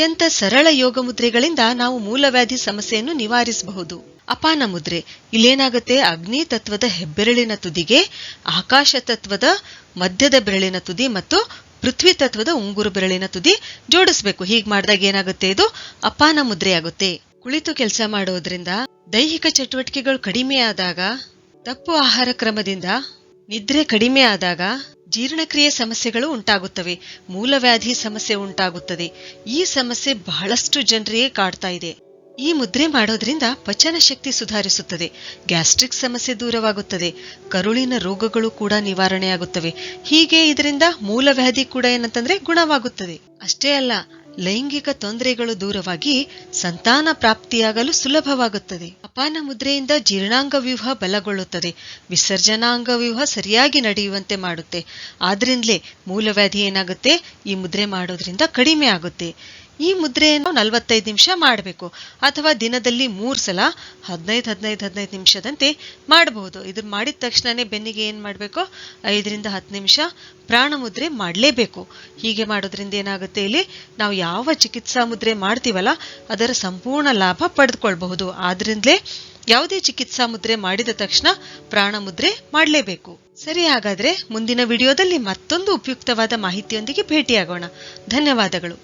ಅತ್ಯಂತ ಸರಳ ಯೋಗ ಮುದ್ರೆಗಳಿಂದ ನಾವು ಮೂಲವ್ಯಾಧಿ ಸಮಸ್ಯೆಯನ್ನು ನಿವಾರಿಸಬಹುದು. ಅಪಾನ ಮುದ್ರೆ, ಇಲ್ಲೇನಾಗುತ್ತೆ? ಅಗ್ನಿ ತತ್ವದ ಹೆಬ್ಬೆರಳಿನ ತುದಿಗೆ, ಆಕಾಶ ತತ್ವದ ಮಧ್ಯದ ಬೆರಳಿನ ತುದಿ ಮತ್ತು ಪೃಥ್ವಿ ತತ್ವದ ಉಂಗುರು ಬೆರಳಿನ ತುದಿ ಜೋಡಿಸಬೇಕು. ಹೀಗೆ ಮಾಡಿದಾಗ ಏನಾಗುತ್ತೆ ಇದು? ಅಪಾನ ಮುದ್ರೆ ಆಗುತ್ತೆ ಕುಳಿತು ಕೆಲಸ ಮಾಡೋದ್ರಿಂದ ದೈಹಿಕ ಚಟುವಟಿಕೆಗಳು ಕಡಿಮೆಯಾದಾಗ ತಪ್ಪು ಆಹಾರ ಕ್ರಮದಿಂದ ನಿದ್ರೆ ಕಡಿಮೆ ಆದಾಗ ಜೀರ್ಣಕ್ರಿಯೆ ಸಮಸ್ಯೆಗಳು ಉಂಟಾಗುತ್ತವೆ. ಮೂಲವ್ಯಾಧಿ ಸಮಸ್ಯೆ ಉಂಟಾಗುತ್ತದೆ. ಈ ಸಮಸ್ಯೆ ಬಹಳಷ್ಟು ಜನರಿಗೆ ಕಾಡ್ತಾ ಇದೆ. ಈ ಮುದ್ರೆ ಮಾಡೋದ್ರಿಂದ ಪಚನ ಶಕ್ತಿ ಸುಧಾರಿಸುತ್ತದೆ. ಗ್ಯಾಸ್ಟ್ರಿಕ್ ಸಮಸ್ಯೆ ದೂರವಾಗುತ್ತದೆ. ಕರುಳಿನ ರೋಗಗಳು ಕೂಡ ನಿವಾರಣೆಯಾಗುತ್ತವೆ. ಹೀಗೆ ಇದರಿಂದ ಮೂಲವ್ಯಾಧಿ ಕೂಡ ಏನಂತಂದ್ರೆ ಗುಣವಾಗುತ್ತದೆ. ಅಷ್ಟೇ ಅಲ್ಲ ಲೈಂಗಿಕ ತೊಂದರೆಗಳು ದೂರವಾಗಿ ಸಂತಾನ ಪ್ರಾಪ್ತಿಯಾಗಲು ಸುಲಭವಾಗುತ್ತದೆ. ಅಪಾನ ಮುದ್ರೆಯಿಂದ ಜೀರ್ಣಾಂಗ ವ್ಯೂಹ ಬಲಗೊಳ್ಳುತ್ತದೆ. ವಿಸರ್ಜನಾಂಗ ವ್ಯೂಹ ಸರಿಯಾಗಿ ನಡೆಯುವಂತೆ ಮಾಡುತ್ತೆ. ಆದ್ರಿಂದಲೇ ಮೂಲವ್ಯಾಧಿ ಏನಾಗುತ್ತೆ? ಈ ಮುದ್ರೆ ಮಾಡೋದ್ರಿಂದ ಕಡಿಮೆ ಆಗುತ್ತೆ. ಈ ಮುದ್ರೆಯನ್ನು ನಲವತ್ತೈದು ನಿಮಿಷ ಮಾಡಬೇಕು. ಅಥವಾ ದಿನದಲ್ಲಿ ಮೂರು ಸಲ ಹದಿನೈದು ಹದಿನೈದು ಹದಿನೈದು ನಿಮಿಷದಂತೆ ಮಾಡಬಹುದು. ಇದನ್ನು ಮಾಡಿದ ತಕ್ಷಣನೇ ಬೆನ್ನಿಗೆ ಏನು ಮಾಡಬೇಕು? ಐದರಿಂದ ಹತ್ತು ನಿಮಿಷ ಪ್ರಾಣ ಮುದ್ರೆ ಮಾಡಲೇಬೇಕು. ಹೀಗೆ ಮಾಡೋದ್ರಿಂದ ಏನಾಗುತ್ತೆ ಇಲ್ಲಿ? ನಾವು ಯಾವ ಚಿಕಿತ್ಸಾ ಮುದ್ರೆ ಮಾಡ್ತೀವಲ್ಲ, ಅದರ ಸಂಪೂರ್ಣ ಲಾಭ ಪಡೆದುಕೊಳ್ಬಹುದು. ಆದ್ರಿಂದಲೇ ಯಾವುದೇ ಚಿಕಿತ್ಸಾ ಮುದ್ರೆ ಮಾಡಿದ ತಕ್ಷಣ ಪ್ರಾಣ ಮುದ್ರೆ ಮಾಡಲೇಬೇಕು. ಸರಿ, ಹಾಗಾದ್ರೆ ಮುಂದಿನ ವಿಡಿಯೋದಲ್ಲಿ ಮತ್ತೊಂದು ಉಪಯುಕ್ತವಾದ ಮಾಹಿತಿಯೊಂದಿಗೆ ಭೇಟಿಯಾಗೋಣ. ಧನ್ಯವಾದಗಳು.